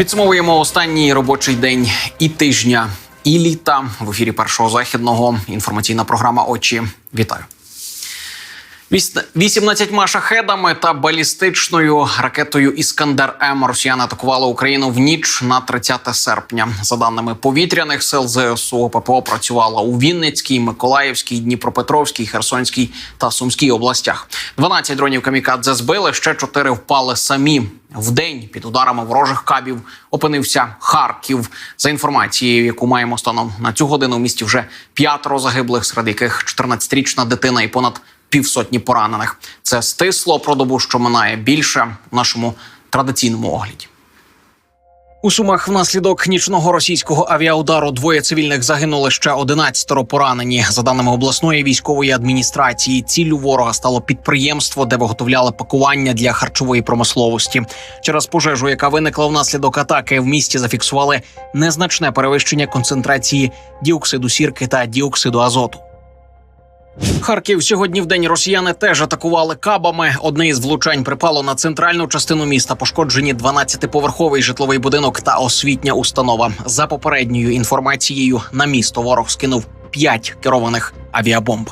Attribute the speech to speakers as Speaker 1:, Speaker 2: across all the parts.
Speaker 1: Підсумовуємо останній робочий день і тижня, і літа в ефірі першого західного. Інформаційна програма Очі. Вітаю. Віс- 18 шахедами та балістичною ракетою Іскандер М Росіяни атакували Україну в ніч на 30 серпня. За даними повітряних сил ЗСУ, ППО працювала у Вінницькій, Миколаївській, Дніпропетровській, Херсонській та Сумській областях. 12 дронів камікадзе збили, ще 4 впали самі. В день під ударами ворожих кабів опинився Харків. За інформацією, яку маємо станом на цю годину, в місті вже п'ятеро загиблих, серед яких 14-річна дитина і понад півсотні поранених. Це стисло про добу, що минає більше в нашому традиційному огляді. У Сумах внаслідок нічного російського авіаудару двоє цивільних загинули ще 11 поранені. За даними обласної військової адміністрації, ціллю ворога стало підприємство, де виготовляли пакування для харчової промисловості. Через пожежу, яка виникла внаслідок атаки, в місті зафіксували незначне перевищення концентрації діоксиду сірки та діоксиду азоту. Харків сьогодні в день росіяни теж атакували кабами. Одне із влучань припало на центральну частину міста. Пошкоджені 12-поверховий житловий будинок та освітня установа. За попередньою інформацією, на місто ворог скинув 5 керованих авіабомб.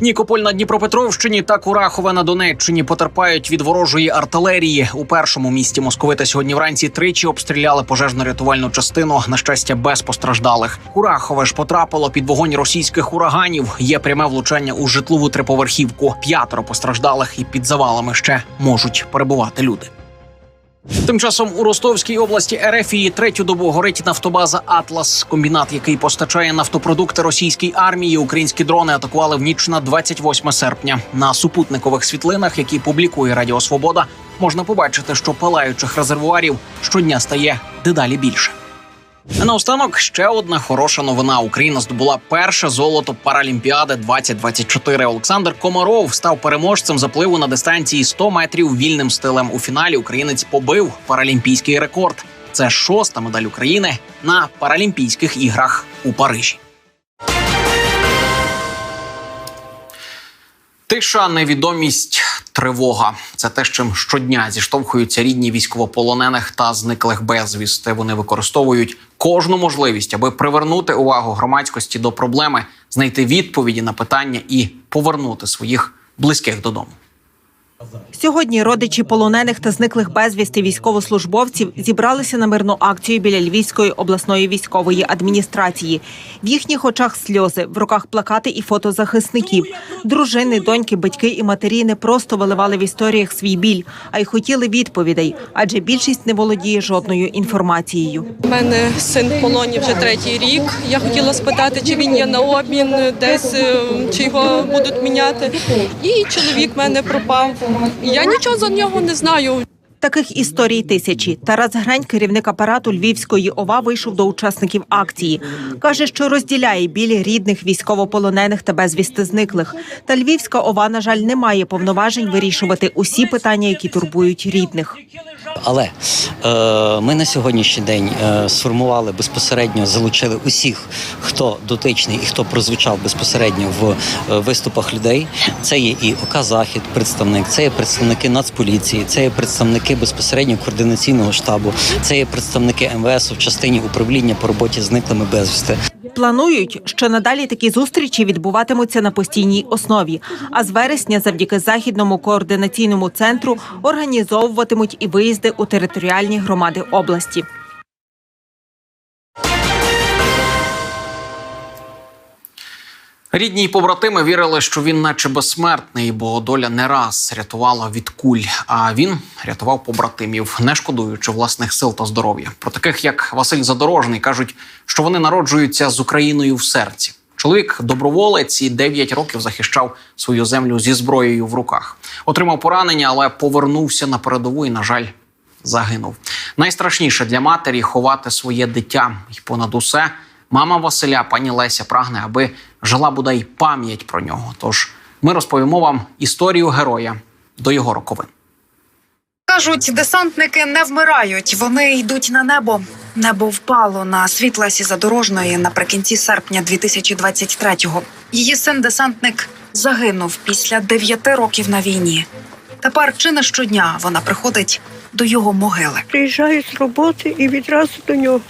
Speaker 1: Нікополь на Дніпропетровщині та Курахове на Донеччині потерпають від ворожої артилерії. У першому місті московита сьогодні вранці тричі обстріляли пожежно-рятувальну частину. На щастя, без постраждалих. Курахове ж потрапило під вогонь російських ураганів. Є пряме влучання у житлову триповерхівку. П'ятеро постраждалих і під завалами ще можуть перебувати люди. Тим часом у Ростовській області Ерефії третю добу горить нафтобаза Атлас, комбінат, який постачає нафтопродукти російській армії. Українські дрони атакували в ніч на 28 серпня. На супутникових світлинах, які публікує Радіо Свобода, можна побачити, що палаючих резервуарів щодня стає дедалі більше. Наостанок ще одна хороша новина. Україна здобула перше золото Паралімпіади 2024. Олександр Комаров став переможцем запливу на дистанції 100 метрів вільним стилем. У фіналі українець побив паралімпійський рекорд. Це шоста медаль України на Паралімпійських іграх у Парижі. Тиша, невідомість, тривога це те, з чим щодня зіштовхуються рідні військовополонених та зниклих безвісти. Вони використовують кожну можливість, аби привернути увагу громадськості до проблеми, знайти відповіді на питання і повернути своїх близьких додому.
Speaker 2: Сьогодні родичі полонених та зниклих безвісти військовослужбовців зібралися на мирну акцію біля Львівської обласної військової адміністрації. В їхніх очах сльози, в руках плакати і фото захисників. Дружини, доньки, батьки і матері не просто виливали в історіях свій біль, а й хотіли відповідей, адже більшість не володіє жодною інформацією.
Speaker 3: У мене син в полоні вже третій рік. Я хотіла спитати, чи він є на обмін десь, е, чи його будуть міняти. І чоловік мене пропав. Я нічого за нього не знаю.
Speaker 2: Таких історій тисячі. Тарас Грень, керівник апарату Львівської ОВА, вийшов до учасників акції. Каже, що розділяє біль рідних військовополонених та безвісти зниклих. Та Львівська ОВА, на жаль, не має повноважень вирішувати усі питання, які турбують рідних.
Speaker 4: Але е, ми на сьогоднішній день е, сформували безпосередньо, залучили усіх, хто дотичний і хто прозвучав безпосередньо в е, виступах людей. Це є і ОК Захід, представник, це є представники Нацполіції, це є представники безпосередньо координаційного штабу, це є представники МВС в частині управління по роботі зниклими безвісти.
Speaker 2: Планують, що надалі такі зустрічі відбуватимуться на постійній основі. А з вересня, завдяки західному координаційному центру, організовуватимуть і виїзди у територіальні громади області.
Speaker 1: Рідні й побратими вірили, що він, наче безсмертний, бо доля не раз рятувала від куль. А він рятував побратимів, не шкодуючи власних сил та здоров'я. Про таких як Василь Задорожний кажуть, що вони народжуються з Україною в серці. Чоловік доброволець і 9 років захищав свою землю зі зброєю в руках. Отримав поранення, але повернувся на передову і, на жаль, загинув. Найстрашніше для матері ховати своє дитя, і понад усе мама Василя, пані Леся, прагне, аби жила бодай пам'ять про нього. Тож ми розповімо вам історію героя до його роковин.
Speaker 5: Кажуть, десантники не вмирають, вони йдуть на небо. Небо впало на світ Лесі Задорожної наприкінці серпня 2023-го. Її син десантник загинув після дев'яти років на війні. Тепер чи не щодня вона приходить до його могили.
Speaker 6: Приїжджаю з роботи і відразу до нього.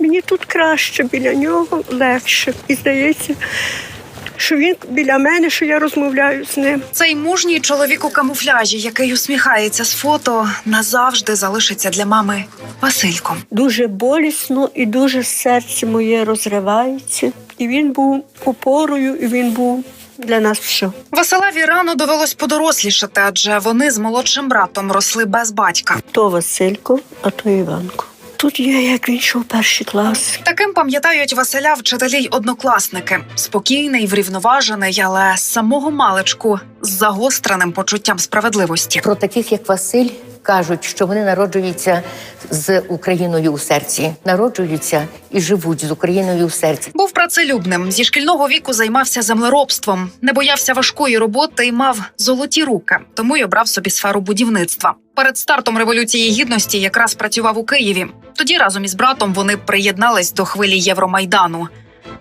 Speaker 6: Мені тут краще, біля нього легше. І здається, що він біля мене, що я розмовляю з ним.
Speaker 5: Цей мужній чоловік у камуфляжі, який усміхається з фото, назавжди залишиться для мами Васильком.
Speaker 6: Дуже болісно і дуже серце моє розривається. І він був опорою, і він був для нас все.
Speaker 5: Василеві рано довелось подорослішати, адже вони з молодшим братом росли без батька.
Speaker 6: То Василько, а то Іванко. Тут є, як він йшов перший клас.
Speaker 5: Таким пам'ятають Василя вчителі й однокласники. Спокійний, врівноважений, але з самого маличку з загостреним почуттям справедливості.
Speaker 7: Про таких, як Василь, кажуть, що вони народжуються з Україною у серці, народжуються і живуть з Україною у серці.
Speaker 5: Був працелюбним. Зі шкільного віку займався землеробством, не боявся важкої роботи і мав золоті руки, тому й обрав собі сферу будівництва. Перед стартом революції гідності якраз працював у Києві. Тоді разом із братом вони приєднались до хвилі Євромайдану.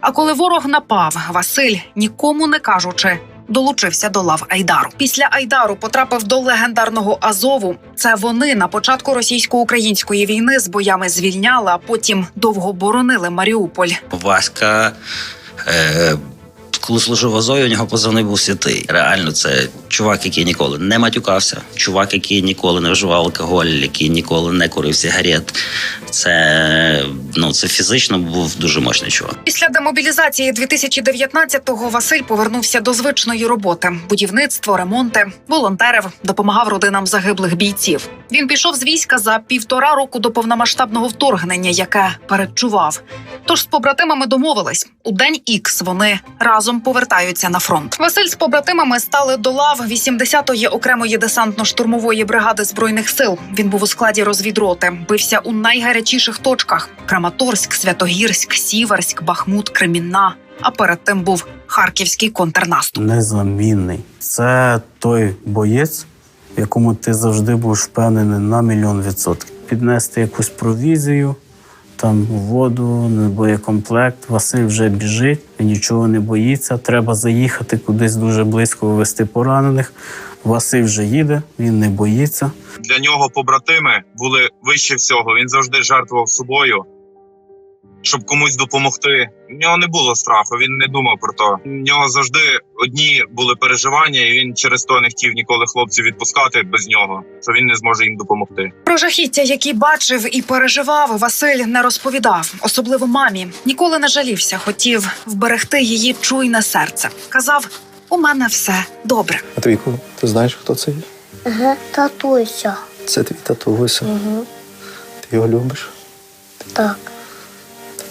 Speaker 5: А коли ворог напав, Василь, нікому не кажучи, долучився до лав Айдару. Після Айдару потрапив до легендарного Азову. Це вони на початку російсько-української війни з боями звільняли, а потім довго боронили Маріуполь.
Speaker 8: Васька. Коли служив в Азові, у нього позивний був святий. Реально, це чувак, який ніколи не матюкався, чувак, який ніколи не вживав алкоголь, який ніколи не курив сигарет. Це ну це фізично був дуже мощний чувак.
Speaker 5: Після демобілізації 2019-го Василь повернувся до звичної роботи: будівництво, ремонти, волонтерив, допомагав родинам загиблих бійців. Він пішов з війська за півтора року до повномасштабного вторгнення, яке передчував. Тож з побратимами домовились у день ікс вони разом повертаються на фронт. Василь з побратимами стали до лав 80-ї окремої десантно-штурмової бригади збройних сил. Він був у складі розвідроти, бився у найгарячіших точках: Краматорськ, Святогірськ, Сіверськ, Бахмут, Кремінна. А перед тим був харківський контрнаступ.
Speaker 9: незамінний. Це той боєць, в якому ти завжди будеш впевнений на мільйон відсотків. Піднести якусь провізію, там воду, боєкомплект. Василь вже біжить, нічого не боїться. Треба заїхати кудись дуже близько вивезти поранених. Василь вже їде, він не боїться.
Speaker 10: для нього побратими були вище всього. Він завжди жертвував собою, щоб комусь допомогти. У нього не було страху, він не думав про то. У нього завжди одні були переживання, і він через то не хотів ніколи хлопців відпускати без нього, що він не зможе їм допомогти.
Speaker 5: Про жахіття, які бачив і переживав, Василь не розповідав, особливо мамі. Ніколи не жалівся, хотів вберегти її чуйне серце. Казав: у мене все добре.
Speaker 11: А Твійку, ти знаєш, хто це є?
Speaker 12: Ага, татуся.
Speaker 11: Це твій татуся.
Speaker 12: Угу.
Speaker 11: Ти його любиш?
Speaker 12: Так.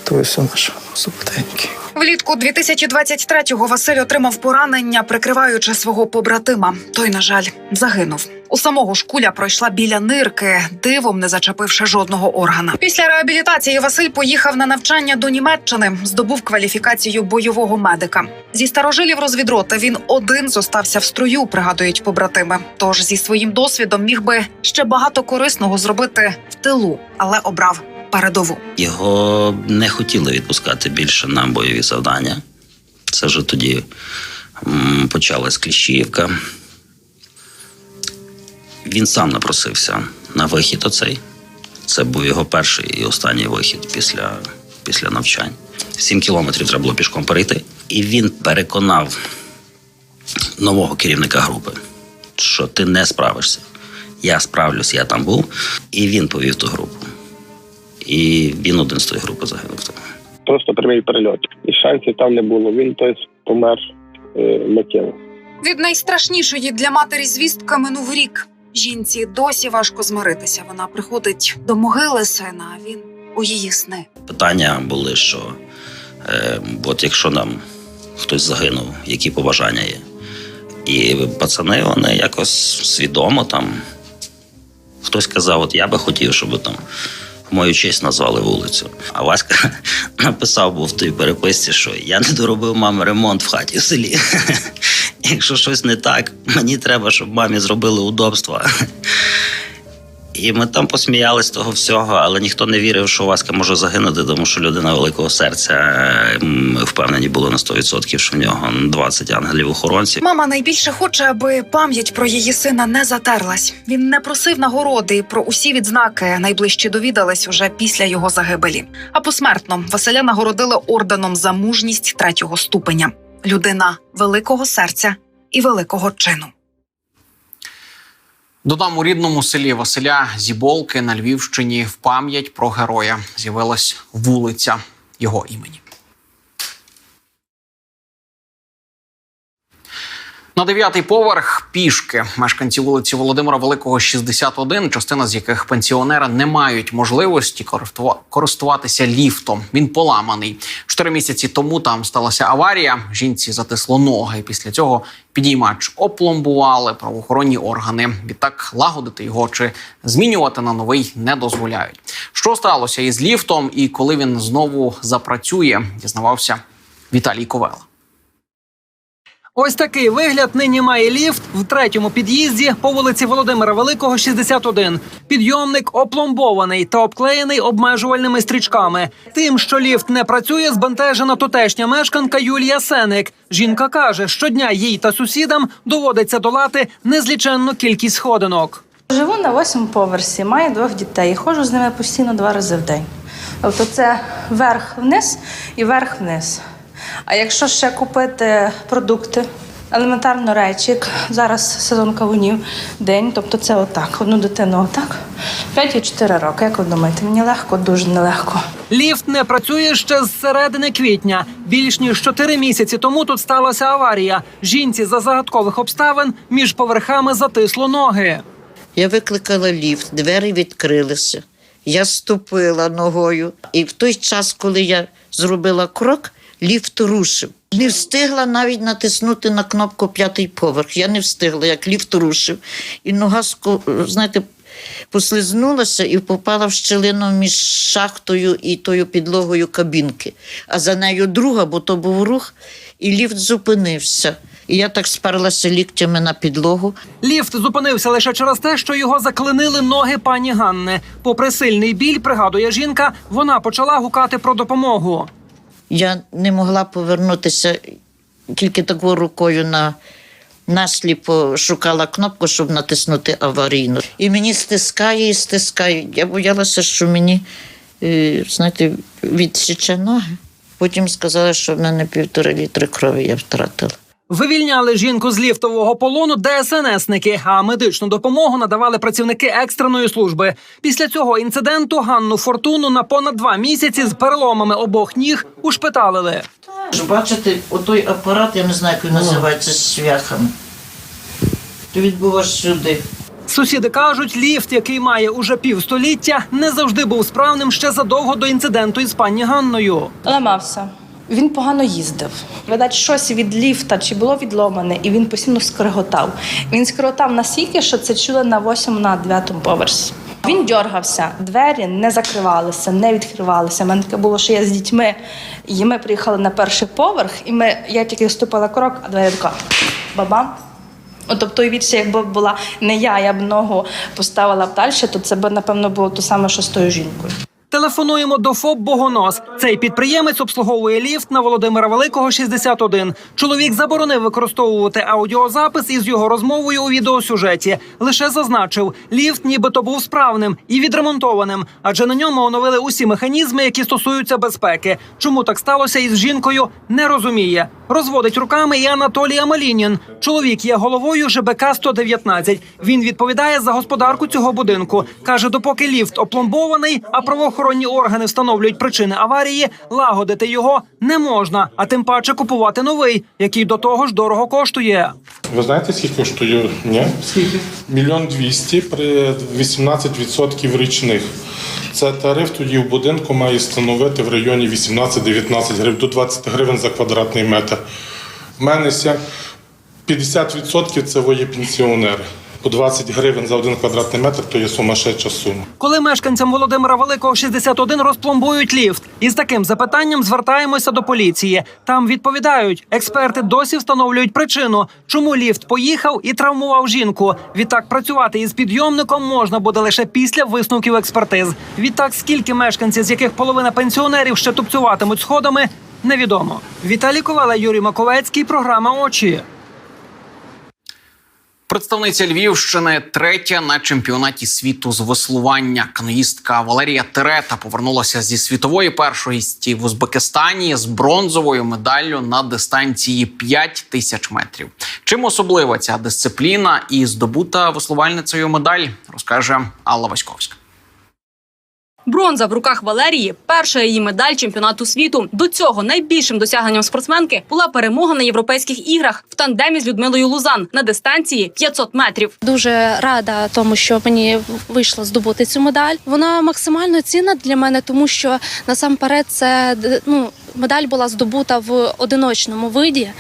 Speaker 11: Татуся наш золотенький.
Speaker 5: Влітку 2023-го Василь отримав поранення, прикриваючи свого побратима. Той, на жаль, загинув. У самого ж куля пройшла біля нирки, дивом не зачепивши жодного органа. Після реабілітації Василь поїхав на навчання до Німеччини, здобув кваліфікацію бойового медика. Зі старожилів розвідроти він один зостався в строю, пригадують побратими. Тож зі своїм досвідом міг би ще багато корисного зробити в тилу, але обрав передову.
Speaker 8: Його не хотіли відпускати більше на бойові завдання. Це вже тоді почалась Кліщіївка. Він сам напросився на вихід оцей. Це був його перший і останній вихід після, після навчань. Сім кілометрів треба було пішком перейти. І він переконав нового керівника групи, що ти не справишся. Я справлюсь, я там був. І він повів ту групу. І він один з тої групи загинув.
Speaker 13: просто прямий перельот. І шансів там не було. Він тобто, помер е, миттєво.
Speaker 5: Від найстрашнішої для матері звістка минув рік. Жінці досі важко змиритися. Вона приходить до могили сина, а він у її сни.
Speaker 8: Питання були, що е, от якщо нам хтось загинув, які побажання є. І пацани вони якось свідомо там. Хтось казав, от я би хотів, щоб там мою честь назвали вулицю. А Васька написав був в тій переписці, що я не доробив мамі ремонт в хаті в селі. Якщо щось не так, мені треба, щоб мамі зробили удобства. І ми там посміялись того всього, але ніхто не вірив, що Васька може загинути, тому що людина великого серця. Ми впевнені були на 100%, що в нього 20 ангелів-охоронців.
Speaker 5: Мама найбільше хоче, аби пам'ять про її сина не затерлась. Він не просив нагороди про усі відзнаки найближчі довідались уже після його загибелі. А посмертно Василя нагородили орденом за мужність третього ступеня. Людина великого серця і великого чину.
Speaker 1: Додам у рідному селі Василя Зіболки на Львівщині в пам'ять про героя з'явилась вулиця його імені. На дев'ятий поверх пішки мешканці вулиці Володимира Великого, 61, частина з яких пенсіонера не мають можливості користува- користуватися ліфтом. Він поламаний. Чотири місяці тому там сталася аварія. Жінці затисло ноги. Після цього підіймач опломбували правоохоронні органи. Відтак лагодити його чи змінювати на новий не дозволяють. Що сталося із ліфтом і коли він знову запрацює, дізнавався Віталій Ковела.
Speaker 14: Ось такий вигляд нині має ліфт в третьому під'їзді по вулиці Володимира Великого, 61. Підйомник опломбований та обклеєний обмежувальними стрічками. Тим, що ліфт не працює, збентежена тутешня мешканка Юлія Сеник. Жінка каже, щодня їй та сусідам доводиться долати незліченну кількість сходинок.
Speaker 15: Живу на восьмому поверсі, маю двох дітей. Ходжу з ними постійно два рази в день. Тобто це верх-вниз і верх-вниз. А якщо ще купити продукти, елементарно речі, як зараз сезон кавунів, день, тобто це отак, одну дитину отак, 5 і 4 роки. Як ви думаєте, мені легко, дуже нелегко.
Speaker 14: Ліфт не працює ще з середини квітня. Більш ніж чотири місяці тому тут сталася аварія. Жінці за загадкових обставин між поверхами затисло ноги.
Speaker 16: Я викликала ліфт, двері відкрилися. Я ступила ногою. І в той час, коли я зробила крок, ліфт рушив. Не встигла навіть натиснути на кнопку п'ятий поверх. Я не встигла, як ліфт рушив. І нога, знаєте, послизнулася і попала в щелину між шахтою і тою підлогою кабінки. А за нею друга, бо то був рух, і ліфт зупинився. І я так сперлася ліктями на підлогу.
Speaker 14: Ліфт зупинився лише через те, що його заклинили ноги пані Ганни. Попри сильний біль, пригадує жінка, вона почала гукати про допомогу.
Speaker 16: Я не могла повернутися тільки такою рукою на насліпо шукала кнопку, щоб натиснути аварійну. І мені стискає і стискає. Я боялася, що мені, е, знаєте, відсіче ноги. Потім сказали, що в мене півтора літри крові я втратила.
Speaker 14: Вивільняли жінку з ліфтового полону ДСНСники, а медичну допомогу надавали працівники екстреної служби. Після цього інциденту Ганну Фортуну на понад два місяці з переломами обох ніг ушпиталили.
Speaker 16: Бачите, отой апарат, я не знаю, як він називається з свяхами. То відбуваєш сюди.
Speaker 14: Сусіди кажуть, ліфт, який має уже півстоліття, не завжди був справним ще задовго до інциденту із пані Ганною.
Speaker 15: Ламався. Він погано їздив. Видать, щось від ліфта чи було відломане, і він постійно скриготав. Він скриготав настільки, що це чули на 8 на 9 поверсі. Він дьоргався, двері не закривалися, не відкривалися. У мене таке було, що я з дітьми, і ми приїхали на перший поверх, і ми, я тільки вступила крок, а двері така бабам. От, тобто, уявіть, якби була не я, я б ногу поставила б далі, то це б, напевно, було те саме, що з тою жінкою.
Speaker 14: Телефонуємо до ФОП Богонос. Цей підприємець обслуговує ліфт на Володимира Великого, 61. Чоловік заборонив використовувати аудіозапис із його розмовою у відеосюжеті. Лише зазначив, ліфт нібито був справним і відремонтованим, адже на ньому оновили усі механізми, які стосуються безпеки. Чому так сталося із жінкою, не розуміє. Розводить руками і Анатолій Амалінін. Чоловік є головою ЖБК 119. Він відповідає за господарку цього будинку. каже, допоки ліфт опломбований, а правоохоронні органи встановлюють причини аварії, лагодити його не можна, а тим паче купувати новий, який до того ж дорого коштує.
Speaker 17: Ви знаєте, скільки коштує? Ні? Скільки? Мільйон двісті при 18% річних. Це тариф тоді в будинку має становити в районі 18-19 гривень, до 20 гривень за квадратний метр. В мене ся- 50% це ви є пенсіонери. По 20 гривень за один квадратний метр, то є сумасшедша сума.
Speaker 14: Коли мешканцям Володимира Великого 61 розпломбують ліфт, із таким запитанням звертаємося до поліції. Там відповідають, експерти досі встановлюють причину, чому ліфт поїхав і травмував жінку. Відтак працювати із підйомником можна буде лише після висновків експертиз. Відтак, скільки мешканців, з яких половина пенсіонерів ще тупцюватимуть сходами, невідомо. Віталій Ковала, Юрій Маковецький. Програма очі.
Speaker 1: Представниця Львівщини третя на чемпіонаті світу з веслування. Каноїстка Валерія Терета повернулася зі світової першості в Узбекистані з бронзовою медаллю на дистанції 5 тисяч метрів. Чим особлива ця дисципліна і здобута веслувальницею медаль, розкаже Алла Васьковська.
Speaker 18: Бронза в руках Валерії перша її медаль чемпіонату світу. До цього найбільшим досягненням спортсменки була перемога на європейських іграх в тандемі з Людмилою Лузан на дистанції 500 метрів.
Speaker 15: Дуже рада тому, що мені вийшло здобути цю медаль. Вона максимально цінна для мене, тому що насамперед це ну. Медаль була здобута в одиночному виді,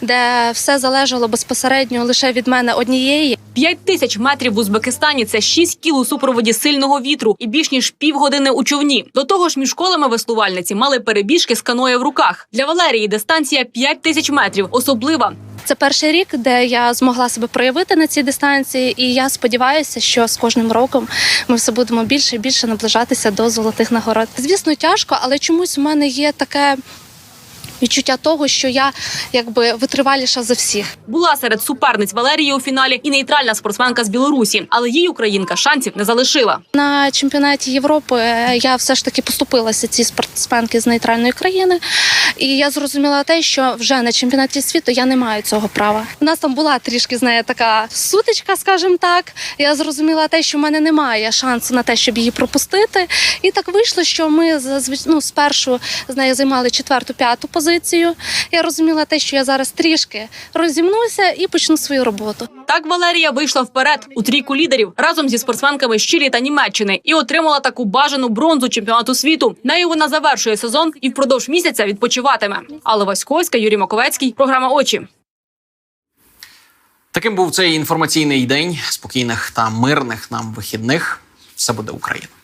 Speaker 15: де все залежало безпосередньо лише від мене однієї.
Speaker 18: П'ять тисяч метрів в Узбекистані це шість кіл у супроводі сильного вітру і більш ніж півгодини у човні. До того ж, між школами веслувальниці мали перебіжки з каноє в руках. Для Валерії дистанція п'ять тисяч метрів. Особлива.
Speaker 15: Це перший рік, де я змогла себе проявити на цій дистанції, і я сподіваюся, що з кожним роком ми все будемо більше і більше наближатися до золотих нагород. Звісно, тяжко, але чомусь у мене є таке. Відчуття того, що я якби витриваліша за всіх.
Speaker 18: Була серед суперниць Валерії у фіналі і нейтральна спортсменка з Білорусі, але їй українка шансів не залишила.
Speaker 15: На чемпіонаті Європи я все ж таки поступилася цій спортсменки з нейтральної країни, і я зрозуміла те, що вже на чемпіонаті світу я не маю цього права. У нас там була трішки з нею така сутичка, скажімо так. Я зрозуміла те, що в мене немає шансу на те, щоб її пропустити. І так вийшло, що ми зазвич- ну, спершу з нею займали четверту-п'яту позицію. Я розуміла те, що я зараз трішки розімнуся і почну свою роботу.
Speaker 18: Так Валерія вийшла вперед у трійку лідерів разом зі спортсменками з Чилі та Німеччини і отримала таку бажану бронзу чемпіонату світу. Нею вона завершує сезон і впродовж місяця відпочиватиме. Алла Васьковська, Юрій Маковецький. Програма очі.
Speaker 1: Таким був цей інформаційний день. Спокійних та мирних нам вихідних. Все буде Україна.